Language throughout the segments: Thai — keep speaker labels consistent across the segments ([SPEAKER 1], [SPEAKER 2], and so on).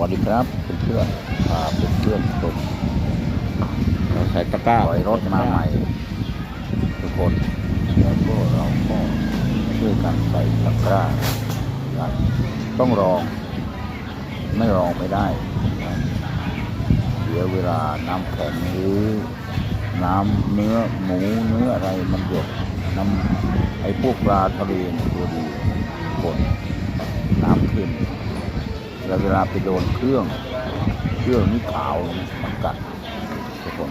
[SPEAKER 1] วัสดีครับเพื่อนๆพาเพื่อนๆชมเราใส่ตะกร้าถอยรถมาใหม่ ทุกคนแล้วก็เราก็ช่วยกันใส่ตะกร้ากันต้องรองไม่รองไม่ได้นะเดี๋ยวเวลาน้ำแข็งหรือน้ำเนื้อหมูเนื้ออะไรมันหยดน้ำไอ้พวกปลาทะเลเนี่ยตัวดีทุกคนน้ำขึ้น แล้วเวลาไปโดนเครื่อง เครื่องนี่ขาวมันกัดทุกคน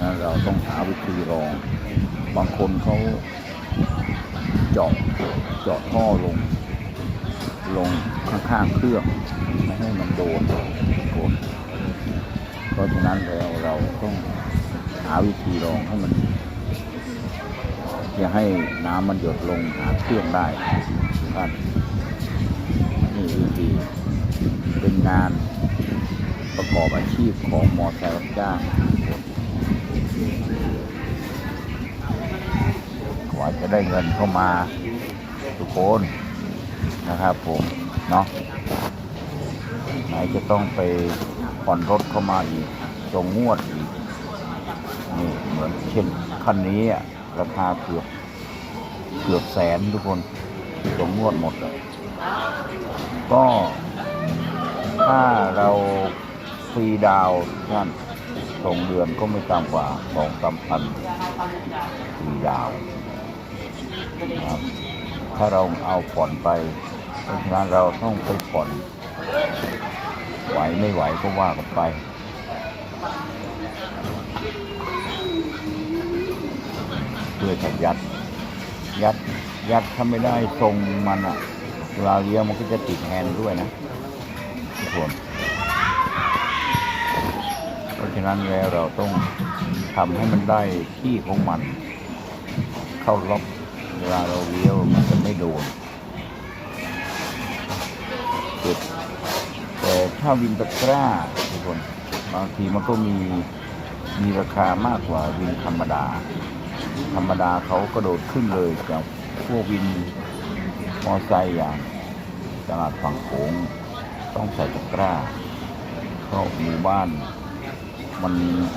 [SPEAKER 1] นั้นเราต้องหาวิธีรอง บางคนเขาเจาะเจาะท่อลง ลงข้างๆเครื่องไม่ให้มันโดนกคนเพราะฉะนั้นแล้วเราต้องหาวิธีรองให้มันอย่าให้น้ำมันหยดลงหาเครื่องได้ท่าน นี่วิธีเป็นงานประกอบอาชีพของมอเตอร์รับจ้างกว่าจะได้เงินเข้ามาทุกคนนะครับผม เนาะไหนจะต้องไปผ่อนรถเข้ามาอีกตรงงวดอีกนี่เหมือนเช่นคันนี้ราคาเกือบเกือบแสนทุกคนตรงงวดหมดเลย ก็ถ้าเราฟรีดาวท่านส่งเดือนก็ไม่ต่ำกว่าสองสามพันฟรีดาวนะครับถ้าเราเอาผ่อนไปเพราะฉะนั้นเราต้องไปผ่อนไหวไม่ไหวก็ว่ากันไปเพื่อจะยัด ยัด ยัดถ้าไม่ได้ทรงมันอะ เวลาเลี้ยวมันก็จะติดแฮนด์ด้วยนะทุกคนเพราะฉะนั้นแล้วเราต้องทำให้มันได้ที่ของมัน เข้าล็อกเวลาเราเลี้ยวมันจะไม่โดนจุดแต่ถ้าวินตะกร้าทุกคนบางทีมันก็มีมีราคามากกว่าวินธรรมดา ธรรมดาเขากระโดดขึ้นเลยจากพวกวิน มอไซค์อย่างตลาดฝั่งโขงต้องใส่ตะกร้าเพราะหมู่บ้าน มัน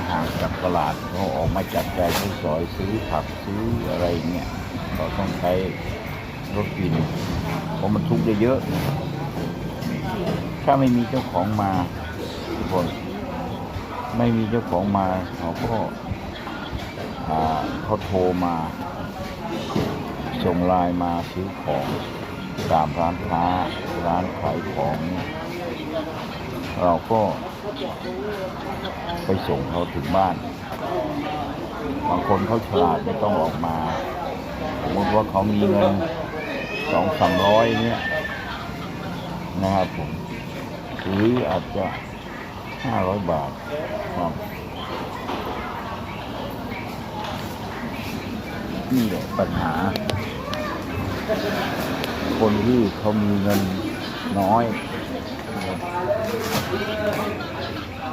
[SPEAKER 1] ห่างจากตลาดเขาออกมาจัดแจงซื้อซอยซื้อผักซื้ออะไรเงี้ยก็ต้องใช้รถวินเพราะมันทุกข์ได้เยอะ ถ้าไม่มีเจ้าของมาทุกคนไม่มีเจ้าของมาเขาก็เขาโทรมา ส่งไลน์มาซื้อของ ตามร้านค้าร้านขายของ เราก็ไปส่งเขาถึงบ้าน บางคนเขาฉลาดไม่ต้องออกมา สมมติว่าเขามีเงินสองสามร้อยเนี่ยนะครับผมหรืออาจจะห้าร้อยบาทครับนี่แหละปัญหา คนที่เขามีเงินน้อย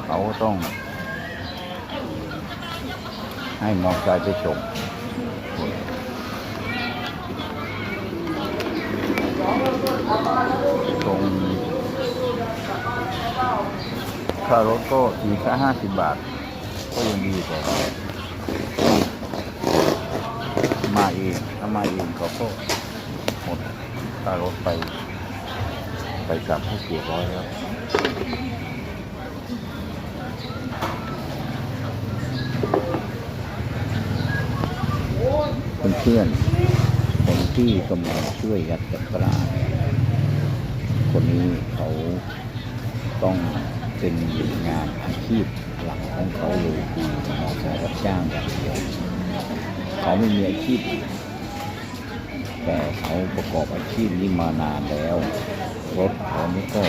[SPEAKER 1] เขาก็ต้อง ให้มอเตอร์ไปส่งตรงค่ารถก็อีแค่ห้าสิบบาท ก็ยังดีกว่ามาเองถ้ามาเองเขาก็หมด ค่ารถไป ไปกลับให้เสียร้อยแล้วเพื่อนๆคนที่กำลังช่วยยัดตะกร้านคนนี้เขาต้องเป็นงานอาชีพหลักของเขาเลยคือเตอร์ไซค์รับจ้างอย่างเดียวเขาไม่มีอาชีพ แต่เขาประกอบอาชีพนี้มานานแล้ว รถเขานี่ก็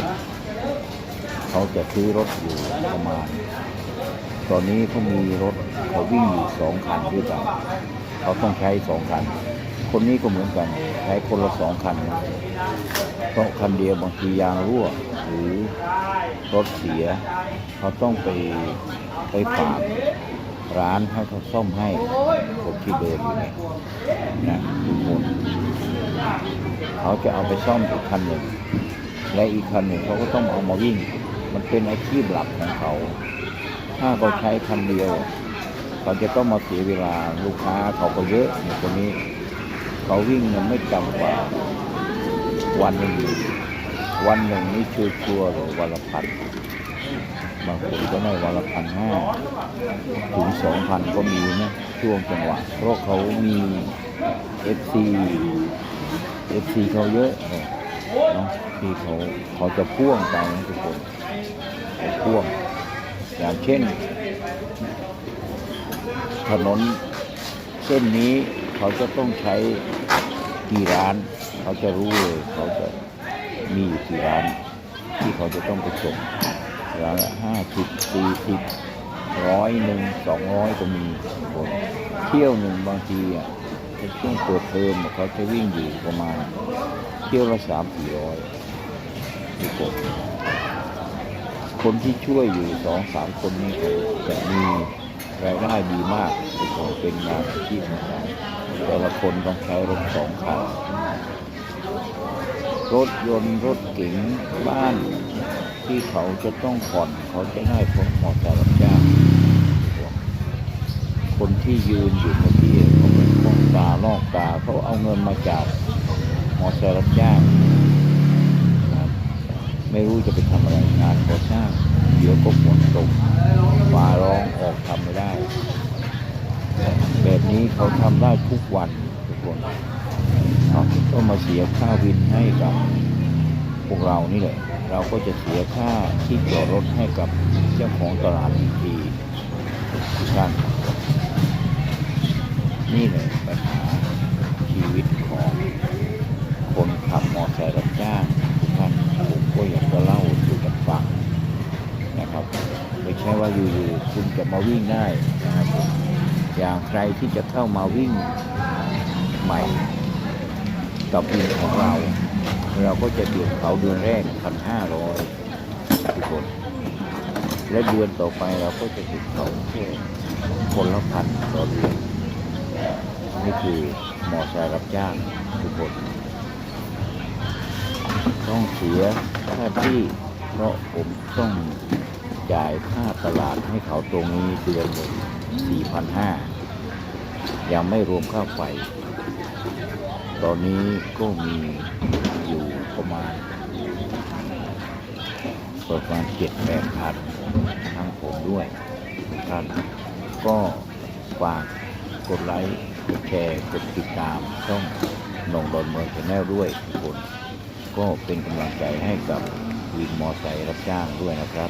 [SPEAKER 1] เขาจะซื้อรถอยู่ประมาณ ตอนนี้เขามีรถเขาวิ่งอยู่สองคันด้วยกันเขาต้องใช้สองคัน คนนี้ก็เหมือนกันใช้คนละสองคันนะเพราะคันเดียวบางทียางรั่วหรือรถเสีย เขาต้องไปไปฝากร้านให้เขาซ่อมให้คนที่เดินอยู่เนี่ยนะทุกคน เขาจะเอาไปซ่อมอีกคันหนึ่งและอีกคันหนึ่งเขาก็ต้องเอามาวิ่ง มันเป็นอาชีพหลักของเขา ถ้าเขาใช้คันเดียวเขาจะต้องมาเสียเวลาลูกค้าเขาก็เยอะอย่างนนี้ เขาวิ่งเนี่ยไม่ต่ำกว่าวันหนึ่งวันหนึ่งนี่ชัวชัวร์ๆเลยวันละพันบางคนก็ได้วันละพันห้าถึงสองพันก็มีนะช่วงจังหวะเพราะเขามีเอฟซี เอฟซีเขาเยอะเนาะที่เขาเขาจะพ่วงไปนะทุกคนเขาพ่วง อย่างเช่น ถนนเส้นนี้เขาจะต้องใช้กี่ร้าน เขาจะรู้เลยเขาจะมีอยู่กี่ร้าน ที่เขาจะต้องไปส่งร้านละห้าสิบสี่สิบร้อยหนึ่งสองร้อยก็มีคนเที่ยวหนึ่งบางทีอะ ในช่วงเปิดเทอมเขาจะวิ่งอยู่ประมาณเที่ยวละสามสี่ร้อยทุกคนคนที่ช่วยอยู่สองสามคนนี้เขาจะมีรายได้ดีมากทุกคนเป็นงานอาชีพของเขาแต่ละคนต้องใช้รถสองคันรถยนต์รถเก๋งบ้านที่เขาจะต้องผ่อนเขาจะได้พวกมอเตอร์รับจ้างคนที่ยืนอยู่ เขาเอาเงินมาจากมอเตอร์รับจ้างนะครับไม่รู้จะไปทำอะไรงานก่อสร้างเดี๋ยวก็ฝนตกฟ้าร้องออกทำไม่ได้ แบบนี้เขาทำได้ทุกวันทุกคนเราก็มาเสียค่าวินให้กับพวกเรานี่แหละ เราก็จะเสียค่าที่จอดรถให้กับเจ้าของตลาดอีกท่านนี่เลยปัญหาชีวิตของคนขับมอเตอร์ไซค์รับจ้างทุกท่านผมก็อยากจะเล่าสู่กันฟังนะครับ ไม่ใช่ว่าอยู่ๆคุณ จะมาวิ่งได้นะครับอย่างใครที่จะเข้ามาวิ่งใหม่กับวินของเรา เราก็จะเดือนเขาเดือนแรกพันห้าร้อยทุกคนและเดือนต่อไปเราก็จะติดเขาแค่คนละพันต่อเดือนนี่คือหมอไซค์รับจ้างทุกคนต้องเสียค่าที่เพราะผมต้อง จ่ายค่าตลาดให้เขาตรงนี้เดือนหนึ่งสี่พันห้ายังไม่รวมค่าไฟ ตอนนี้ก็มีอยู่ประมาณประมาณเจ็ดแปดพันทั้งผมด้วยท่านก็ฝากกดไลค์กดแชร์กดติดตามช่องนองดอนเมืองชาแนลด้วยทุกคน ก็เป็นกำลังใจให้กับวินมอไซค์รับจ้างด้วยนะครับ